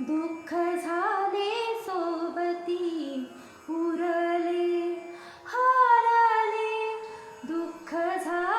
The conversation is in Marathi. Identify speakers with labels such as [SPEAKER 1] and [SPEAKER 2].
[SPEAKER 1] दुःख झाले सोबती उरले हरले. दुःख झाले